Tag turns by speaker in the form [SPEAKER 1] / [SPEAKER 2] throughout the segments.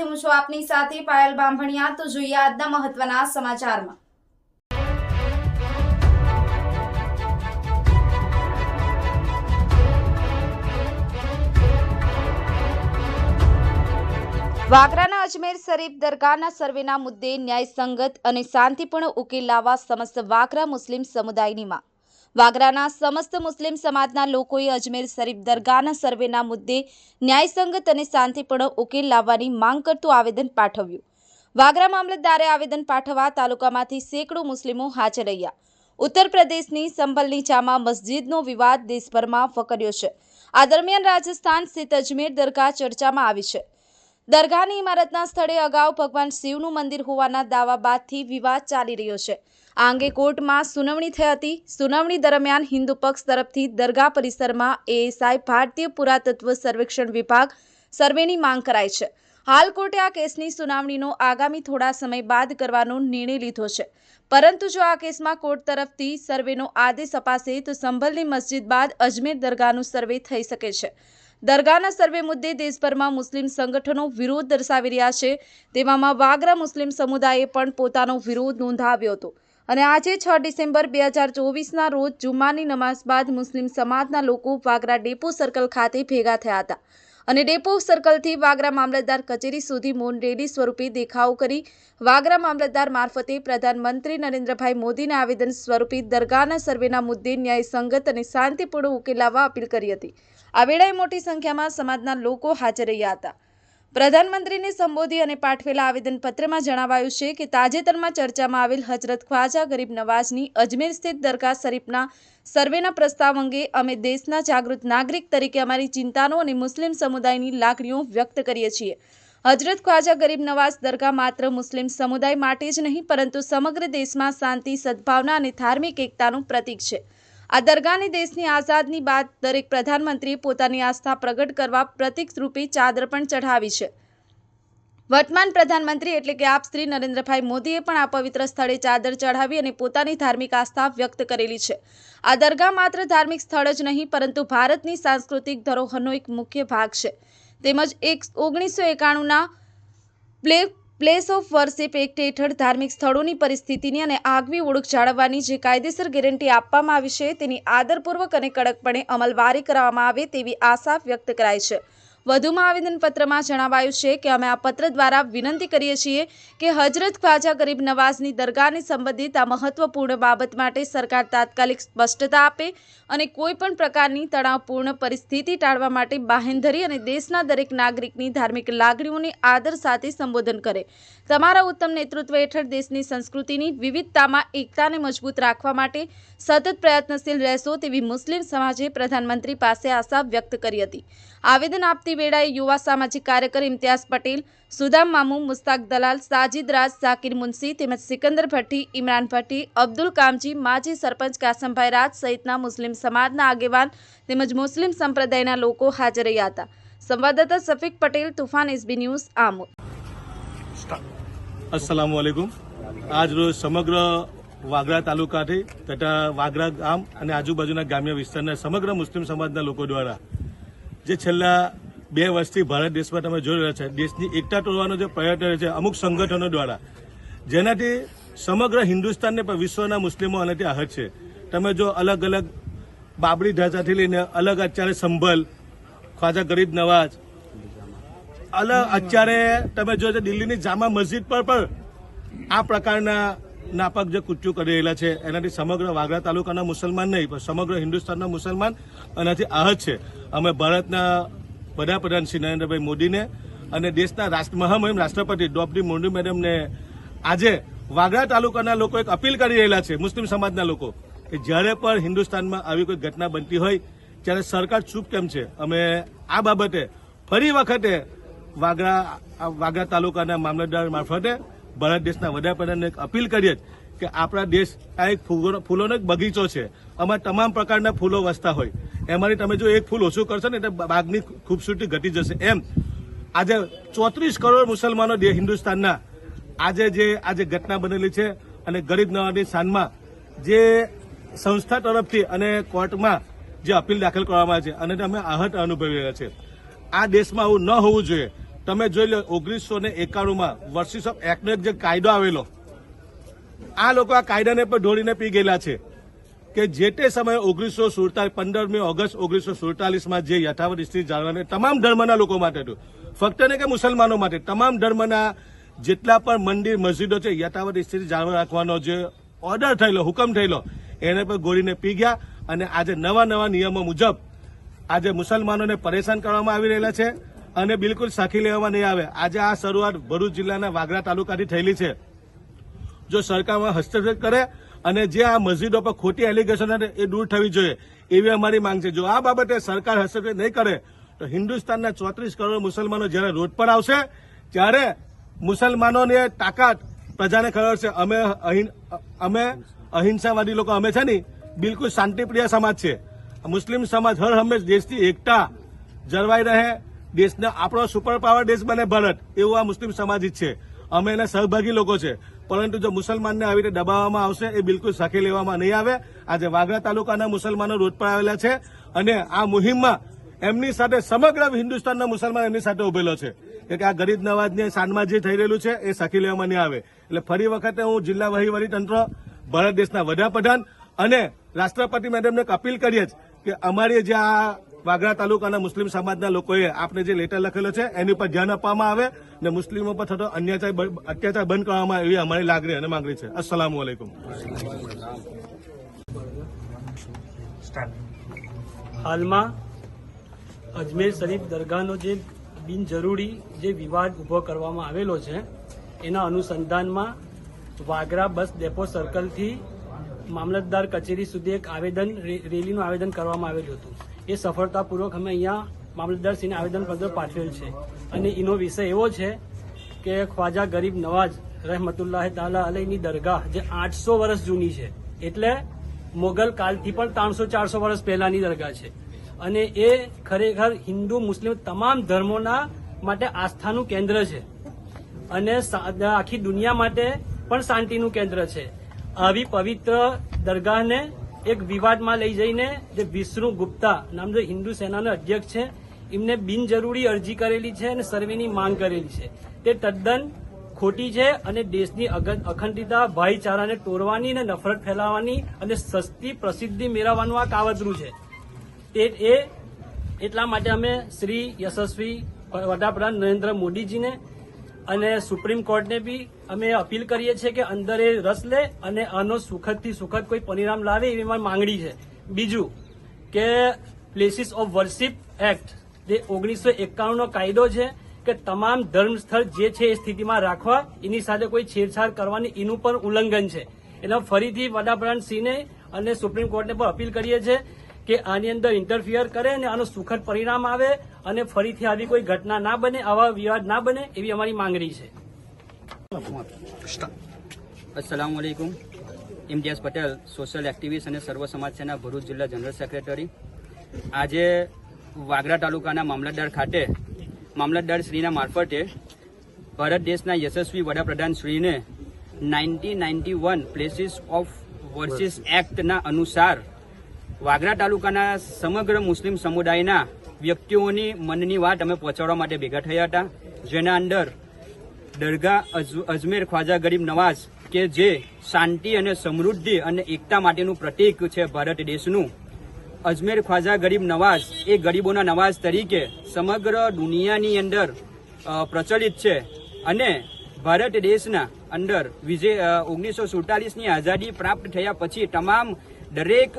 [SPEAKER 1] સાથે હું છું આપની સાથે પાયલ બાંભણિયા. તો જોઈએ આજના મહત્વના સમાચારમાં. વાગરાના અજમેર શરીફ દરગાહના સર્વેના મુદ્દે ન્યાયસંગત અને શાંતિપૂર્ણ ઉકેલ લાવવા સમસ્ત વાગરા મુસ્લિમ સમુદાયની માંગ. વાગરાના સમસ્ત મુસ્લિમ સમાજના લોકોએ અજમેર શરીફ દરગાહના સર્વેના મુદ્દે ન્યાયસંગત અને શાંતિપૂર્ણ ઉકેલ લાવવાની માંગ કરતું આવેદન પાઠવ્યું. વાગરા મામલતદારે આવેદન પાઠવવા તાલુકામાંથી સેંકડો મુસ્લિમો હાજર રહ્યા. ઉત્તર પ્રદેશની સંભલની ચામાં મસ્જિદનો વિવાદ દેશભરમાં ફકર્યો છે. આ દરમિયાન રાજસ્થાન સ્થિત અજમેર દરગાહ ચર્ચામાં આવી છે. દરગાહની ઇમારતના સ્થળે અગાઉ ભગવાન શિવનું મંદિર હોવાના દાવા બાદથી વિવાદ ચાલી રહ્યો છે. આ અંગે કોર્ટમાં સુનાવણી થઈ હતી. સુનાવણી દરમિયાન હિન્દુ પક્ષ તરફથી દરગાહ પરિસરમાં એએસઆઈ ભારતીય પુરાતત્વ સર્વેક્ષણ વિભાગ સર્વેની માંગ કરાઈ છે. હાલ કોર્ટે આ કેસની સુનાવણીનો આગામી થોડા સમય બાદ કરવાનો નિર્ણય લીધો છે. પરંતુ જો આ કેસમાં કોર્ટ તરફથી સર્વેનો આદેશ અપાશે, તો સંભલની મસ્જિદ બાદ અજમેર દરગાહનું સર્વે થઈ શકે છે. દરગાહના સર્વે મુદ્દે દેશભરમાં મુસ્લિમ સંગઠનો વિરોધ દર્શાવી રહ્યા છે. તેવામાં વાગરા મુસ્લિમ સમુદાયે પણ પોતાનો વિરોધ નોંધાવ્યો હતો. અને આજે છ ડિસેમ્બર બે હજાર ચોવીસના રોજ જુમાની નમાઝ બાદ મુસ્લિમ સમાજના લોકો વાગરા ડેપો સર્કલ ખાતે ભેગા થયા હતા. અને ડેપો સર્કલથી વાગરા મામલતદાર કચેરી સુધી મૌન રેલી સ્વરૂપે દેખાવ કરી વાગરા મામલતદાર મારફતે પ્રધાનમંત્રી નરેન્દ્રભાઈ મોદીને આવેદન સ્વરૂપે દરગાહના સર્વેના મુદ્દે ન્યાયસંગત અને શાંતિપૂર્ણ ઉકેલાવવા અપીલ કરી હતી. આ વેળાએ મોટી સંખ્યામાં સમાજના લોકો હાજર રહ્યા હતા. પ્રધાનમંત્રીને સંબોધી અને પાઠવેલા આવેદનપત્રમાં જણાવાયું છે કે તાજેતરમાં ચર્ચામાં આવેલ હજરત ખ્વાજા ગરીબ નવાઝની અજમેર સ્થિત દરગાહ શરીફના સર્વેના પ્રસ્તાવ અંગે અમે દેશના જાગૃત નાગરિક તરીકે અમારી ચિંતાનો અને મુસ્લિમ સમુદાયની લાગણીઓ વ્યક્ત કરીએ છીએ. હજરત ખ્વાજા ગરીબ નવાઝ દરગાહ માત્ર મુસ્લિમ સમુદાય માટે જ નહીં, પરંતુ સમગ્ર દેશમાં શાંતિ, સદભાવના અને ધાર્મિક એકતાનું પ્રતીક છે. આ દરગાહની દેશની આઝાદની બાદ દરેક પ્રધાનમંત્રીએ પોતાની આસ્થા પ્રગટ કરવા પ્રતિકરૂપી ચાદર પણ ચઢાવી છે. વર્તમાન પ્રધાનમંત્રી એટલે કે આપ શ્રી નરેન્દ્રભાઈ મોદીએ પણ આ પવિત્ર સ્થળે ચાદર ચઢાવી અને પોતાની ધાર્મિક આસ્થા વ્યક્ત કરેલી છે. આ દરગાહ માત્ર ધાર્મિક સ્થળ જ નહીં, પરંતુ ભારતની સાંસ્કૃતિક ધરોહરનો એક મુખ્ય ભાગ છે. તેમજ એક ઓગણીસો એકાણુંના play place of worship act હેઠળ ધાર્મિક સ્થળોની પરિસ્થિતિની અને આગવી ઓળખ જાળવવાની જે કાયદેસર ગેરંટી આપવામાં આવી છે તેની આદરપૂર્વક અને કડકપણે અમલવારી કરવામાં આવે તેવી આશા વ્યક્ત કરાઈ છે. વધુમાં આવેદનપત્રમાં જણાવાયું છે કે અમે આ પત્ર દ્વારા વિનંતી કરીએ છીએ કે હજરત ખ્વાજા ગરીબ નવાઝની દરગાહને સંબંધિત આ મહત્વપૂર્ણ બાબત માટે સરકાર તાત્કાલિક સ્પષ્ટતા આપે અને કોઈપણ પ્રકારની તણાવપૂર્ણ પરિસ્થિતિ ટાળવા માટે બાહેંધરી અને દેશના દરેક નાગરિકની ધાર્મિક લાગણીઓને આદર સાથે સંબોધન કરે. તમારા ઉત્તમ નેતૃત્વ હેઠળ દેશની સંસ્કૃતિની વિવિધતામાં એકતાને મજબૂત રાખવા માટે સતત પ્રયત્નશીલ રહેશો તેવી મુસ્લિમ સમાજે પ્રધાનમંત્રી પાસે આશા વ્યક્ત કરી હતી. આવેદન આપતી વેળાએ યુવા સામાજિક કાર્યકર ઇમ્તિયાઝ પટેલ, સુદામ મામુ, મુસ્તાક દલાલ, સાજિદ રાજ ઝાકીર મુનસી તેમજ સિકંદર ભટ્ટી, ઇમરાન ભટ્ટી, અબ્દુલ કામજી, માજી સરપંચ કાસમભાઈ રાજ સહિતના મુસ્લિમ સમાજના આગેવાન તેમજ મુસ્લિમ સંપ્રદાયના લોકો હાજર રહ્યા હતા. સંવાદદાતા સફીક પટેલ, તુફાન એસબી ન્યૂઝ, આમોદ.
[SPEAKER 2] અસલામ વાલેકુમ આજ રોજ સમગ્ર વાગરા તાલુકાથી તથા વાગરા ગામ અને આજુબાજુના ગ્રામ્ય વિસ્તારના સમગ્ર મુસ્લિમ સમાજના લોકો દ્વારા જે છેલ્લા બે વર્ષથી ભારત દેશમાં તમે જોઈ રહ્યા છે, દેશની એકતા તોડવાનો જે પ્રયત્ન છે અમુક સંગઠનો દ્વારા. જેનાથી સમગ્ર હિન્દુસ્તાનને પણ વિશ્વના મુસ્લિમો આનાથી આહત છે. તમે જો અલગ અલગ બાબરી ઢાંચાથી લઈને અલગ અત્યારે સંભલ, ખ્વાજા ગરીબ નવાજ અલગ અત્યારે તમે જો દિલ્હીની જામા મસ્જિદ પર પણ આ પ્રકારના નાપાક જે કૃત્યો કરી રહેલા છે, એનાથી સમગ્ર વાગરા તાલુકાના મુસલમાન નહીં, પણ સમગ્ર હિન્દુસ્તાનના મુસલમાન એનાથી આહત છે. અમે ભારતના વડાપ્રધાન શ્રી નરેન્દ્રભાઈ મોદીને અને દેશના રાષ્ટ્ર, મહામહિમ રાષ્ટ્રપતિ દ્રૌપદી મુર્મુ મેડમને આજે વાગરા તાલુકાના લોકો એક અપીલ કરી રહેલા છે, મુસ્લિમ સમાજના લોકો, કે જ્યારે પણ હિન્દુસ્તાનમાં આવી કોઈ ઘટના બનતી હોય, ત્યારે સરકાર ચૂપ કેમ છે? અમે આ બાબતે ફરી વખતે વાગરા આ વાગરા તાલુકાના મામલતદાર મારફતે ભારત દેશના વડાપ્રધાનને એક અપીલ કરીએ કે આપણા દેશ આ એક ફૂલો- ફૂલોનો એક બગીચો છે. આમાં તમામ પ્રકારના ફૂલો વસતા હોય. એમાંથી તમે જો એક ફૂલ ઓછું કરશો ને એટલે બાગની ખૂબસૂરતી ઘટી જશે. એમ, આજે ચોત્રીસ કરોડ મુસલમાનો હિન્દુસ્તાનના આજે જે આજે ઘટના બનેલી છે અને ગરીબ નવાની શાનમાં જે સંસ્થા તરફથી અને કોર્ટમાં જે અપીલ દાખલ કરવામાં આવે છે અને અમે આહત અનુભવી રહ્યા છે આ દેશમાં આવું ન હોવું જોઈએ. તમે જોઈ લો, ઓગણીસો ને એકાણુંમાં વર્સિસ ઓફ એક્ટનો એક જે કાયદો આવેલો, આ લોકો આ કાયદાને પણ ઢોળીને પી ગયેલા છે. કે જે તે સમયે ઓગણીસો સુડતાલીસ પંદરમી ઓગસ્ટ ઓગણીસો સુડતાલીસમાં જે યથાવત સ્થિતિ જાળવવાની તમામ ધર્મના લોકો માટે હતું. ફક્ત ને કે મુસલમાનો માટે. તમામ ધર્મના જેટલા પણ મંદિર, મસ્જિદો છે, યથાવત સ્થિતિ જાળવી રાખવાનો જે ઓર્ડર થયેલો, હુકમ થયેલો, એને પણ ગોળીને પી ગયા અને આજે નવા નવા નિયમો મુજબ આજે મુસલમાનોને પરેશાન કરવામાં આવી રહેલા છે અને બિલકુલ સાખી લેવામાં નહીં આવે. આજે આ શરૂઆત ભરૂચ જિલ્લાના વાગરા તાલુકાથી થયેલી છે. જો સરકારમાં હસ્તક્ષેપ કરે અને જે આ મસ્જિદો પર ખોટી એલિગેશન એ દૂર થવી જોઈએ, એવી અમારી માંગ છે. જો આ બાબતે સરકાર હસ્તક્ષેપ નહીં કરે, તો હિન્દુસ્તાનના ચોત્રીસ કરોડ મુસલમાનો જ્યારે રોડ પર આવશે, ત્યારે મુસલમાનોની તાકાત પ્રજાને ખબર છે. અમે અમે અહિંસાવાદી લોકો, અમે છે ને બિલકુલ શાંતિપ્રિય સમાજ છે. મુસ્લિમ સમાજ હર હંમેશ દેશની એકતા જળવાઈ રહે, દેશને આપણો સુપર પાવર દેશ બને ભારત, એવું આ મુસ્લિમ સમાજ છે. અમે એના સહભાગી લોકો છે. પરંતુ જો મુસલમાનને આવી રીતે દબાવવામાં આવશે, એ બિલકુલ સાખી લેવામાં નહીં આવે. આજે વાગરા તાલુકાના મુસલમાનો રોડ પર આવેલા છે અને આ મુહિમમાં એમની સાથે સમગ્ર હિન્દુસ્તાનના મુસલમાન એમની સાથે ઉભેલો છે. કે આ ગરીબ નવાજને સાંજમાં જે થઈ રહેલું છે, એ સાખી લેવામાં નહીં આવે. એટલે ફરી વખતે હું જિલ્લા વહીવટી તંત્ર, ભારત દેશના વડાપ્રધાન અને રાષ્ટ્રપતિ મેડમને અપીલ કરીએ જ કે અમારી જે આ વાગરા તાલુકાના મુસ્લિમ સમાજના લોકોએ આપણે જે લેટર લખેલો છે, એની ઉપર ધ્યાન આપવામાં આવે અને મુસ્લિમો પર થતો અન્યાચાર અત્યાચાર બંધ કરવામાં એવી અમારી લાગણી અને માંગણી છે. અસલામ વાલેકુમ
[SPEAKER 3] હાલમાં અજમેર શરીફ દરગાહનો જે બિનજરૂરી જે વિવાદ ઊભો કરવામાં આવેલો છે, એના અનુસંધાનમાં વાગરા બસ ડેપો સર્કલથી મામલતદાર કચેરી સુધી એક આવેદન રેલીનું આવેદન કરવામાં આવેલું હતું. એ સફળતાપૂર્વક અમે અહીંયા મામલતદારશ્રીને આવેદનપત્ર પાઠવેલ છે. અને એનો વિષય એવો છે કે ખ્વાજા ગરીબ નવાજ રહેમતુલ્લાહ તાલા અલહીની દરગાહ જે આઠસો વર્ષ જૂની છે. એટલે મોગલ કાલથી પણ ત્રણસો ચારસો વર્ષ પહેલાની દરગાહ છે. અને એ ખરેખર હિન્દુ મુસ્લિમ તમામ ધર્મોના માટે આસ્થાનું કેન્દ્ર છે. અને આખી દુનિયા માટે પણ શાંતિનું કેન્દ્ર છે. આવી પવિત્ર દરગાહને એક વિવાદમાં લઈ જઈને જે વિષ્ણુ ગુપ્તા નામ જે હિન્દુ સેનાના અધ્યક્ષ છે, એમને બિનજરૂરી અરજી કરેલી છે અને સર્વેની માંગ કરેલી છે. તે તદ્દન ખોટી છે અને દેશની અખંડિતતા, ભાઈચારાને તોડવાની અને નફરત ફેલાવવાની અને સસ્તી પ્રસિદ્ધિ મેળવવાનું આ કાવતરું છે. તે, એ, એટલા માટે અમે શ્રી યશસ્વી વડાપ્રધાન નરેન્દ્ર મોદીજીને અને સુપ્રીમ કોર્ટને બી અમે અપીલ કરીએ છીએ કે અંદર એ રસ લે અને આનો સુખદથી સુખદ કોઈ પરિણામ લાવે એવી મારી માંગણી છે. બીજું કે પ્લેસીસ ઓફ વર્શિપ એક્ટ જે ઓગણીસો એકાણુંનો કાયદો છે કે તમામ ધર્મ સ્થળ જે છે એ સ્થિતિમાં રાખવા, એની સાથે કોઈ છેડછાડ કરવાની, એનું પણ ઉલ્લંઘન છે. એના ફરીથી વડાપ્રધાન સિંહને અને સુપ્રીમ કોર્ટને પણ અપીલ કરીએ છીએ કે આની અંદર ઇન્ટરફિયર કરે અને આનું સુખદ પરિણામ આવે અને ફરીથી આવી કોઈ ઘટના ના બને, આવા વિવાદ ના બને, એવી અમારી માંગણી છે.
[SPEAKER 4] અસલામ વાલેકુમ ઇમ્તિયાઝ પટેલ સોશિયલ એક્ટિવિસ્ટ અને સર્વ સમાજ સેના ભરૂચ જિલ્લા જનરલ સેક્રેટરી આજે વાગરા તાલુકાના મામલતદાર ખાતે, મામલતદાર શ્રીના મારફતે ભારત દેશના યશસ્વી વડાપ્રધાન શ્રીને nineteen ninety one places of worship એક્ટના અનુસાર વાગરા તાલુકાના સમગ્ર મુસ્લિમ સમુદાયના વ્યક્તિઓની મનની વાત અમે પહોંચાડવા માટે ભેગા થયા હતા, જેના અંદર દરગાહ અજ- અજમેર ખ્વાજા ગરીબ નવાઝ કે જે શાંતિ અને સમૃદ્ધિ અને એકતા માટેનું પ્રતીક છે ભારત દેશનું. અજમેર ખ્વાજા ગરીબ નવાઝ એ ગરીબોના નવાઝ તરીકે સમગ્ર દુનિયાની અંદર પ્રચલિત છે અને ભારત દેશના અંદર વિજય ઓગણીસો સુડતાલીસની આઝાદી પ્રાપ્ત થયા પછી તમામ દરેક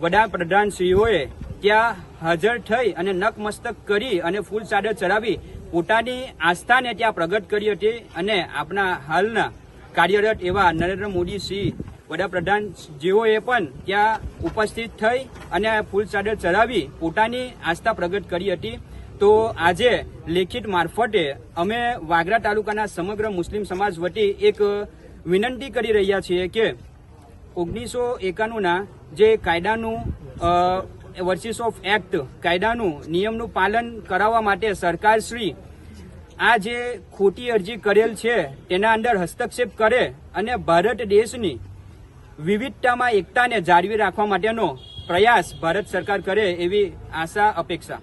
[SPEAKER 4] વડાપ્રધાનશ્રીઓએ ત્યાં હાજર થઈ અને નકમસ્તક કરી અને ફૂલ ચાદર ચડાવી પોતાની આસ્થાને ત્યાં પ્રગટ કરી હતી અને આપણા હાલના કાર્યરત એવા નરેન્દ્ર મોદી શ્રી વડાપ્રધાન જેઓએ પણ ત્યાં ઉપસ્થિત થઈ અને ફૂલ ચાદર ચડાવી પોતાની આસ્થા પ્રગટ કરી હતી. તો આજે લેખિત મારફતે અમે વાગરા તાલુકાના સમગ્ર મુસ્લિમ સમાજ વતી એક વિનંતી કરી રહ્યા છીએ કે ઓગણીસો એકાણુંના જે કાયદાનું વર્સિસ ઓફ એક્ટ કાયદાનું નિયમનું પાલન કરાવવા માટે સરકારશ્રી આ જે ખોટી અરજી કરેલ છે, તેના અંદર હસ્તક્ષેપ કરે અને ભારત દેશની વિવિધતામાં એકતાને જાળવી રાખવા માટેનો પ્રયાસ ભારત સરકાર કરે એવી આશા, અપેક્ષા.